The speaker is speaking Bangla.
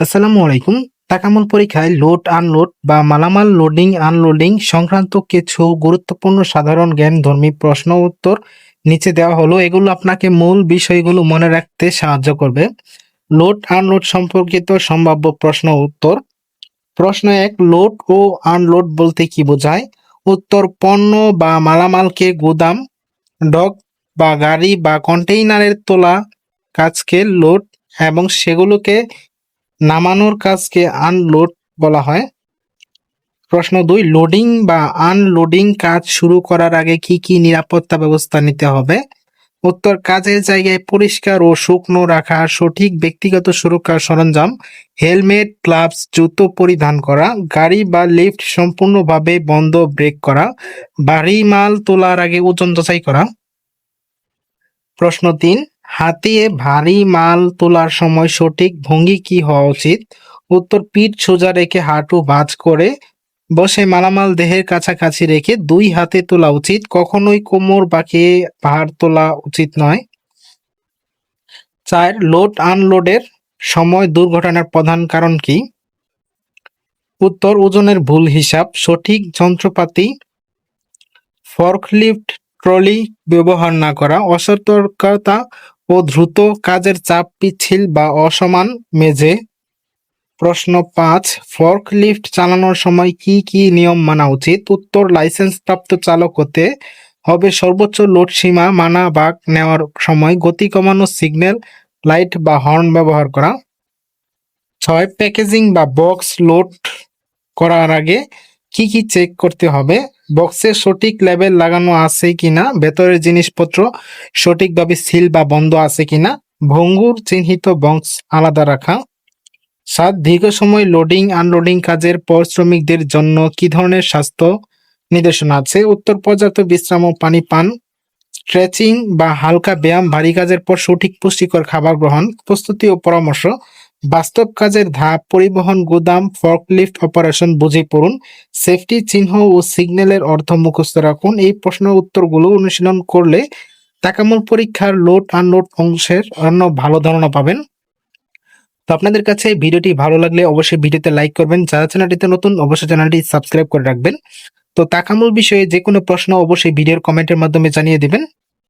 আসসালামু আলাইকুম। তাকামুল পরীক্ষায় লোড আনলোড বা মালামাল লোডিং আনলোডিং সংক্রান্ত কিছু গুরুত্বপূর্ণ সাধারণ জ্ঞান ধর্মী প্রশ্ন উত্তর নিচে দেওয়া হলো। এগুলো আপনাকে মূল বিষয়গুলো মনে রাখতে সাহায্য করবে। লোড আনলোড সম্পর্কিত সম্ভাব্য প্রশ্ন উত্তর। প্রশ্ন এক লোড ও আনলোড বলতে কি বোঝায়? উত্তর, পণ্য বা মালামালকে গুদাম ডক বা গাড়ি বা কন্টেইনারের তোলা, কাজকে লোড এবং সেগুলোকে নামানোর কাজকে আনলোড বলা হয়। প্রশ্ন দুই লোডিং বা আনলোডিং কাজ শুরু করার আগে কি কি নিরাপত্তা ব্যবস্থা নিতে হবে? উত্তর, কাজের জায়গায় পরিষ্কার ও শুকনো রাখা, সঠিক ব্যক্তিগত সুরক্ষার সরঞ্জাম, হেলমেট, গ্লাভস, জুতো পরিধান করা, গাড়ি বা লিফট সম্পূর্ণভাবে বন্ধ ব্রেক করা ভারী মাল তোলার আগে ওজন যাচাই করা। প্রশ্ন তিন হাতিয়ে ভারী মাল তোলার সময় সঠিক ভঙ্গি কি হওয়া উচিত? উত্তর, পিঠ সোজা রেখে হাঁটু ভাঁজ করে বসে মালামাল দেহের কাছাকাছি রেখে দুই হাতে তোলা উচিত। কখনোই কোমর বাঁকিয়ে পাহাড় তোলা উচিত নয়। চার, লোড আনলোডের সময় দুর্ঘটনার প্রধান কারণ কি? উত্তর, ওজনের ভুল হিসাব। সঠিক যন্ত্রপাতি, ফর্কলিফট ট্রলি ব্যবহার না করা। অসতর্কতা ও দ্রুত কাজের চাপ, পিচ্ছিল বা অসমান মেঝে। প্রশ্ন পাঁচ, ফর্কলিফট চালানোর সময় কি কি নিয়ম মানা উচিত? উত্তর লাইসেন্স প্রাপ্ত চালক হতে হবে সর্বোচ্চ লোড সীমা, মানা বা নেওয়ার সময় গতি কমানো, সিগন্যাল, লাইট বা হর্ন ব্যবহার করা। ছয়, প্যাকেজিং বা বক্স লোড করার আগে কি কি চেক করতে হবে? বক্সে সঠিক লেবেল লাগানো আছে কিনা, ভেতরের জিনিসপত্র সঠিকভাবে সিল বা বন্ধ আছে কিনা, ভঙ্গুর চিহ্নিত বক্স আলাদা রাখা। সাত, দীর্ঘ সময় লোডিং আনলোডিং কাজের পর শ্রমিকদের জন্য কি ধরনের স্বাস্থ্য নির্দেশনা আছে? উত্তর, পর্যাপ্ত বিশ্রাম ও পানি পান। স্ট্রেচিং বা হালকা ব্যায়াম ভারী কাজের পর সঠিক পুষ্টিকর খাবার গ্রহণ। প্রস্তুতি ও পরামর্শ। বাস্তব কাজের ধাপ, পরিবহন, গুদাম, ফর্কলিফট অপারেশন বুঝে পড়ুন। সেফটি চিহ্ন ও সিগন্যালের অর্থ মুখস্থ রাখুন। এই প্রশ্নের উত্তরগুলো অনুশীলন করলে তাকামূল পরীক্ষার লোড আনলোড অংশের অন্য ভালো ধারণা পাবেন। তো আপনাদের কাছে ভিডিওটি ভালো লাগলে অবশ্যই ভিডিওতে লাইক করবেন। যারা চ্যানেলটিতে নতুন, অবশ্যই চ্যানেলটি সাবস্ক্রাইব করে রাখবেন। তো তাকামূল বিষয়ে যে কোনো প্রশ্ন অবশ্যই ভিডিওর কমেন্টের মাধ্যমে জানিয়ে দিবেন।